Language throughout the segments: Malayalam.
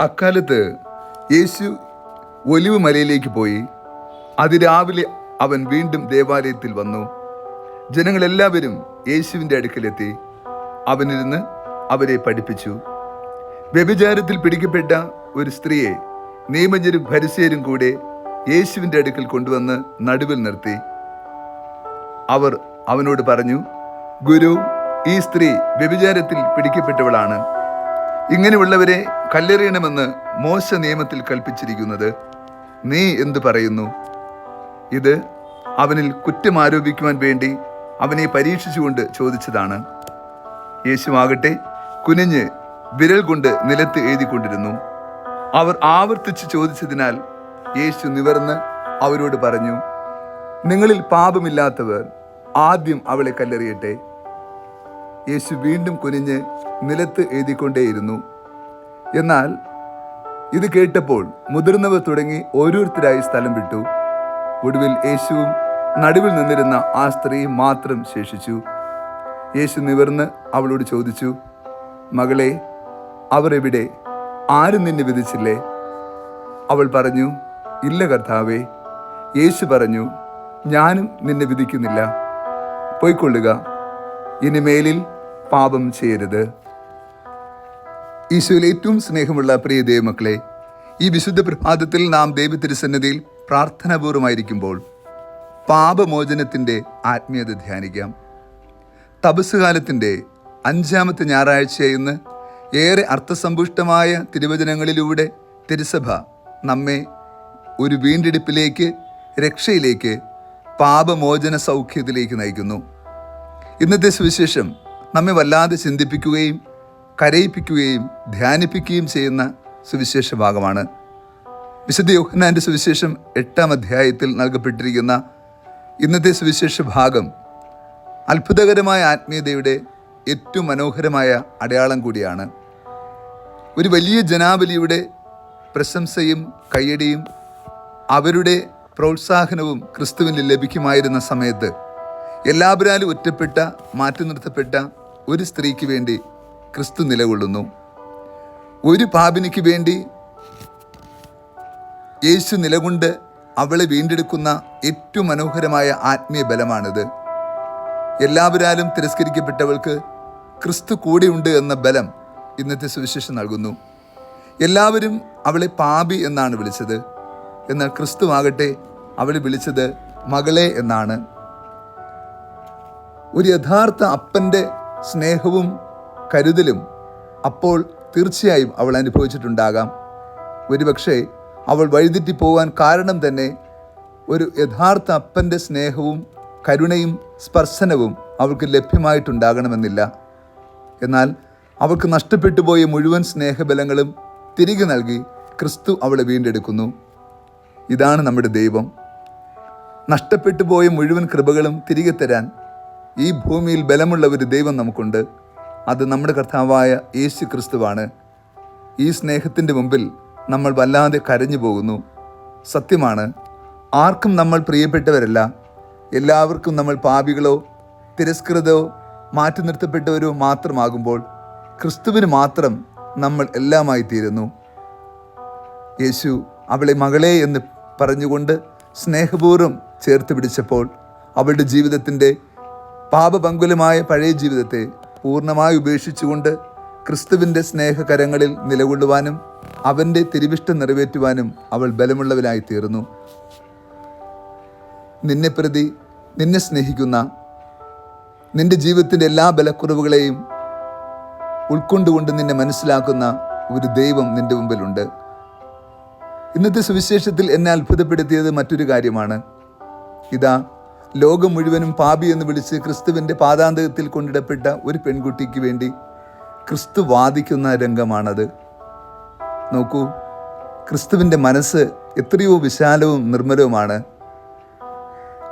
അക്കാലത്ത് യേശു ഒലിവ് മലയിലേക്ക് പോയി. അതിരാവിലെ അവൻ വീണ്ടും ദേവാലയത്തിൽ വന്നു. ജനങ്ങളെല്ലാവരും യേശുവിന്റെ അടുക്കലെത്തി. അവനിരുന്ന് അവരെ പഠിപ്പിച്ചു. വ്യഭിചാരത്തിൽ പിടിക്കപ്പെട്ട ഒരു സ്ത്രീയെ നിയമജരും ഭരിസേരും കൂടെ യേശുവിന്റെ അടുക്കൽ കൊണ്ടുവന്ന് നടുവിൽ നിർത്തി. അവർ അവനോട് പറഞ്ഞു ഗുരു ഈ സ്ത്രീ വ്യഭിചാരത്തിൽ പിടിക്കപ്പെട്ടവളാണ്. ഇങ്ങനെയുള്ളവരെ കല്ലെറിയണമെന്ന് മോശ നിയമത്തിൽ കൽപ്പിച്ചിരിക്കുന്നത് നീ എന്തു പറയുന്നു? ഇത് അവനിൽ കുറ്റം ആരോപിക്കുവാൻ വേണ്ടി അവനെ പരീക്ഷിച്ചുകൊണ്ട് ചോദിച്ചതാണ്. യേശുവാകട്ടെ കുനിഞ്ഞ് വിരൽ കൊണ്ട് നിലത്ത് എഴുതിക്കൊണ്ടിരുന്നു. അവർ ആവർത്തിച്ച് ചോദിച്ചതിനാൽ യേശു നിവർന്ന് അവരോട് പറഞ്ഞു നിങ്ങളിൽ പാപമില്ലാത്തവർ ആദ്യം അവളെ കല്ലെറിയട്ടെ. യേശു വീണ്ടും കുനിഞ്ഞ് നിലത്ത് എഴുതിക്കൊണ്ടേയിരുന്നു. എന്നാൽ ഇത് കേട്ടപ്പോൾ മുതിർന്നവർ തുടങ്ങി ഓരോരുത്തരായി സ്ഥലം വിട്ടു. ഒടുവിൽ യേശുവും നടുവിൽ നിന്നിരുന്ന ആ സ്ത്രീ മാത്രം ശേഷിച്ചു. യേശു നിവർന്ന് അവളോട് ചോദിച്ചു മകളെ അവർ എവിടെ? ആരും നിന്നെ വിധിച്ചില്ലേ? അവൾ പറഞ്ഞു ഇല്ല കർത്താവേ. യേശു പറഞ്ഞു ഞാനും നിന്നെ വിധിക്കുന്നില്ല. പോയിക്കൊള്ളുക. ഇനി മേലിൽ പാപം ചെയ്യരുത്. ഈശോയിൽ ഏറ്റവും സ്നേഹമുള്ള പ്രിയ ദൈവമക്കളെ ഈ വിശുദ്ധ പ്രഭാതത്തിൽ നാം ദൈവത്തിരുസന്നിധിയിൽ പ്രാർത്ഥനാപൂർവമായിരിക്കുമ്പോൾ പാപമോചനത്തിന്റെ ആത്മീയത ധ്യാനിക്കാം. തപസ് കാലത്തിന്റെ അഞ്ചാമത്തെ ഞായറാഴ്ച ഇന്ന് ഏറെ അർത്ഥസമ്പുഷ്ടമായ തിരുവചനങ്ങളിലൂടെ തിരുസഭ നമ്മെ ഒരു വീണ്ടെടുപ്പിലേക്ക് രക്ഷയിലേക്ക് പാപമോചന സൗഖ്യത്തിലേക്ക് നയിക്കുന്നു. ഇന്നത്തെ സുവിശേഷം നമ്മെ വല്ലാതെ ചിന്തിപ്പിക്കുകയും കരയിപ്പിക്കുകയും ധ്യാനിപ്പിക്കുകയും ചെയ്യുന്ന സുവിശേഷ ഭാഗമാണ്. വിശുദ്ധ യോഹന്നാന്റെ സുവിശേഷം എട്ടാം അധ്യായത്തിൽ നൽകപ്പെട്ടിരിക്കുന്ന ഇന്നത്തെ സുവിശേഷ ഭാഗം അത്ഭുതകരമായ ആത്മീയതയുടെ ഏറ്റവും മനോഹരമായ അടയാളം കൂടിയാണ്. ഒരു വലിയ ജനാവലിയുടെ പ്രശംസയും കയ്യടിയും അവരുടെ പ്രോത്സാഹനവും ക്രിസ്തുവിന് ലഭിക്കുമായിരുന്ന സമയത്ത് എല്ലാവരാലും ഒറ്റപ്പെട്ട മാറ്റി നിർത്തപ്പെട്ട ഒരു സ്ത്രീക്ക് വേണ്ടി ക്രിസ്തു നിലകൊള്ളുന്നു. ഒരു പാപിനിക്ക് വേണ്ടി യേശു നിലകൊണ്ട് അവളെ വീണ്ടെടുക്കുന്ന ഏറ്റവും മനോഹരമായ ആത്മീയ ബലമാണിത്. എല്ലാവരാലും തിരസ്കരിക്കപ്പെട്ടവൾക്ക് ക്രിസ്തു കൂടെയുണ്ട് എന്ന ബലം ഇന്നത്തെ സുവിശേഷം നൽകുന്നു. എല്ലാവരും അവളെ പാപി എന്നാണ് വിളിച്ചത്. എന്നാൽ ക്രിസ്തു ആകട്ടെ അവളെ വിളിച്ചത് മകളെ എന്നാണ്. ഒരു യഥാർത്ഥ അപ്പന്റെ സ്നേഹവും കരുതലും അപ്പോൾ തീർച്ചയായും അവൾ അനുഭവിച്ചിട്ടുണ്ടാകാം. ഒരുപക്ഷെ അവൾ വഴിതെറ്റി പോകാൻ കാരണം തന്നെ ഒരു യഥാർത്ഥ അപ്പന്റെ സ്നേഹവും കരുണയും സ്പർശനവും അവൾക്ക് ലഭ്യമായിട്ടുണ്ടാകണമെന്നില്ല. എന്നാൽ അവൾക്ക് നഷ്ടപ്പെട്ടു പോയ മുഴുവൻ സ്നേഹബലങ്ങളും തിരികെ നൽകി ക്രിസ്തു അവളെ വീണ്ടെടുക്കുന്നു. ഇതാണ് നമ്മുടെ ദൈവം. നഷ്ടപ്പെട്ടു പോയ മുഴുവൻ കൃപകളും തിരികെ തരാൻ ഈ ഭൂമിയിൽ ബലമുള്ള ഒരു ദൈവം നമുക്കുണ്ട്. അത് നമ്മുടെ കർത്താവായ യേശു ക്രിസ്തുവാണ് ഈ സ്നേഹത്തിന്റെ മുമ്പിൽ നമ്മൾ വല്ലാതെ കരഞ്ഞു പോകുന്നു. സത്യമാണ് ആർക്കും നമ്മൾ പ്രിയപ്പെട്ടവരല്ല. എല്ലാവർക്കും നമ്മൾ പാപികളോ തിരസ്കൃതോ മാറ്റി നിർത്തപ്പെട്ടവരോ മാത്രമാകുമ്പോൾ ക്രിസ്തുവിന് മാത്രം നമ്മൾ എല്ലാമായി തീരുന്നു. യേശു അവളെ മകളെ എന്ന് പറഞ്ഞുകൊണ്ട് സ്നേഹപൂർവം ചേർത്ത് പിടിച്ചപ്പോൾ അവളുടെ ജീവിതത്തിന്റെ പാപപങ്കുലമായ പഴയ ജീവിതത്തെ പൂർണമായി ഉപേക്ഷിച്ചുകൊണ്ട് ക്രിസ്തുവിന്റെ സ്നേഹകരങ്ങളിൽ നിലകൊള്ളുവാനും അവന്റെ തിരുവിഷ്ടം നിറവേറ്റുവാനും അവൾ ബലമുള്ളവരായി തീർന്നു നിന്നെ പ്രതി നിന്നെ സ്നേഹിക്കുന്ന നിന്റെ ജീവിതത്തിന്റെ എല്ലാ ബലക്കുറവുകളെയും ഉൾക്കൊണ്ടുകൊണ്ട് നിന്നെ മനസ്സിലാക്കുന്ന ഒരു ദൈവം നിന്റെ മുമ്പിലുണ്ട്. ഇന്നത്തെ സുവിശേഷത്തിൽ എന്നെ അത്ഭുതപ്പെടുത്തിയത് മറ്റൊരു കാര്യമാണ്. ഇതാ ലോകം മുഴുവനും പാപി എന്ന് വിളിച്ച് ക്രിസ്തുവിന്റെ പാതാന്തകത്തിൽ കൊണ്ടിടപ്പെട്ട ഒരു പെൺകുട്ടിക്ക് വേണ്ടി ക്രിസ്തു വാദിക്കുന്ന രംഗമാണത്. നോക്കൂ ക്രിസ്തുവിന്റെ മനസ്സ് എത്രയോ വിശാലവും നിർമ്മലവുമാണ്.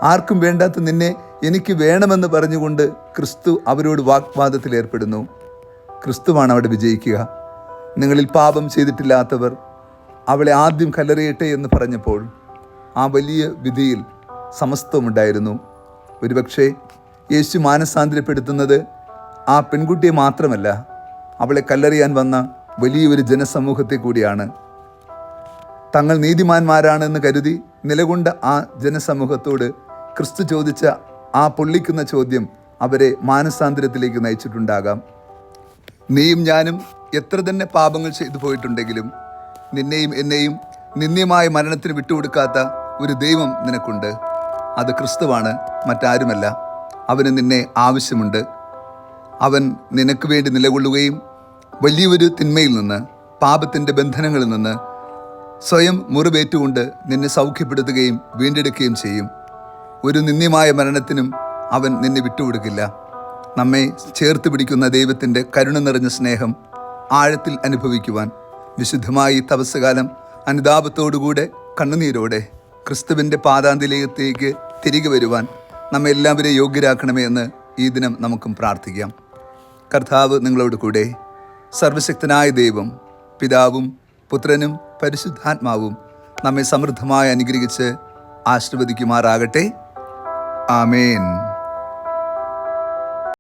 ആർക്കും വേണ്ടാത്ത നിന്നെ എനിക്ക് വേണമെന്ന് പറഞ്ഞുകൊണ്ട് ക്രിസ്തു അവരോട് വാഗ്വാദത്തിൽ ഏർപ്പെടുന്നു. ക്രിസ്തുവാണ് അവിടെ വിജയിക്കുക. നിങ്ങളിൽ പാപം ചെയ്തിട്ടില്ലാത്തവർ അവളെ ആദ്യം കലറിയട്ടെ എന്ന് പറഞ്ഞപ്പോൾ ആ വലിയ വിധിയിൽ സമസ്തമുണ്ടായിരുന്നു ഒരുപക്ഷെ യേശു മാനസാന്തരപ്പെടുത്തുന്നത് ആ പെൺകുട്ടിയെ മാത്രമല്ല അവളെ കല്ലെറിയാൻ വന്ന വലിയൊരു ജനസമൂഹത്തെ കൂടിയാണ്. തങ്ങൾ നീതിമാന്മാരാണെന്ന് കരുതി നിലകൊണ്ട ആ ജനസമൂഹത്തോട് ക്രിസ്തു ചോദിച്ച ആ പൊള്ളിക്കുന്ന ചോദ്യം അവരെ മാനസാന്തരത്തിലേക്ക് നയിച്ചിട്ടുണ്ടാകാം. നീയും ഞാനും എത്ര തന്നെ പാപങ്ങൾ ചെയ്തു പോയിട്ടുണ്ടെങ്കിലും നിന്നെയും എന്നെയും നിന്ദ്യമായ മരണത്തിന് വിട്ടുകൊടുക്കാത്ത ഒരു ദൈവം നിനക്കുണ്ട്. അത് ക്രിസ്തുവാണ് മറ്റാരുമല്ല. അവന് നിന്നെ ആവശ്യമുണ്ട്. അവൻ നിനക്ക് വേണ്ടി നിലകൊള്ളുകയും വലിയൊരു തിന്മയിൽ നിന്ന് പാപത്തിന്റെ ബന്ധനങ്ങളിൽ നിന്ന് സ്വയം മുറിവേറ്റുകൊണ്ട് നിന്നെ സൗഖ്യപ്പെടുത്തുകയും വീണ്ടെടുക്കുകയും ചെയ്യും. ഒരു നിന്ദ്യമായ മരണത്തിനും അവൻ നിന്നെ വിട്ടുകൊടുക്കില്ല. നമ്മെ ചേർത്ത് പിടിക്കുന്ന ദൈവത്തിന്റെ കരുണ നിറഞ്ഞ സ്നേഹം ആഴത്തിൽ അനുഭവിക്കുവാൻ വിശുദ്ധമായി തപസ്സുകാലം അനുതാപത്തോടുകൂടെ കണ്ണുനീരോടെ ക്രിസ്തുവിന്റെ പാതാന്തിലേയത്തേക്ക് തിരികെ വരുവാൻ നമ്മെ എല്ലാവരെയും യോഗ്യരാക്കണമേ എന്ന് ഈ ദിനം നമുക്കും പ്രാർത്ഥിക്കാം. കർത്താവ് നിങ്ങളോട് കൂടെ സർവശക്തനായ ദൈവം പിതാവും പുത്രനും പരിശുദ്ധാത്മാവും നമ്മെ സമൃദ്ധമായി അനുഗ്രഹിച്ച് ആശീർവദിക്കുമാറാകട്ടെ. ആമേൻ.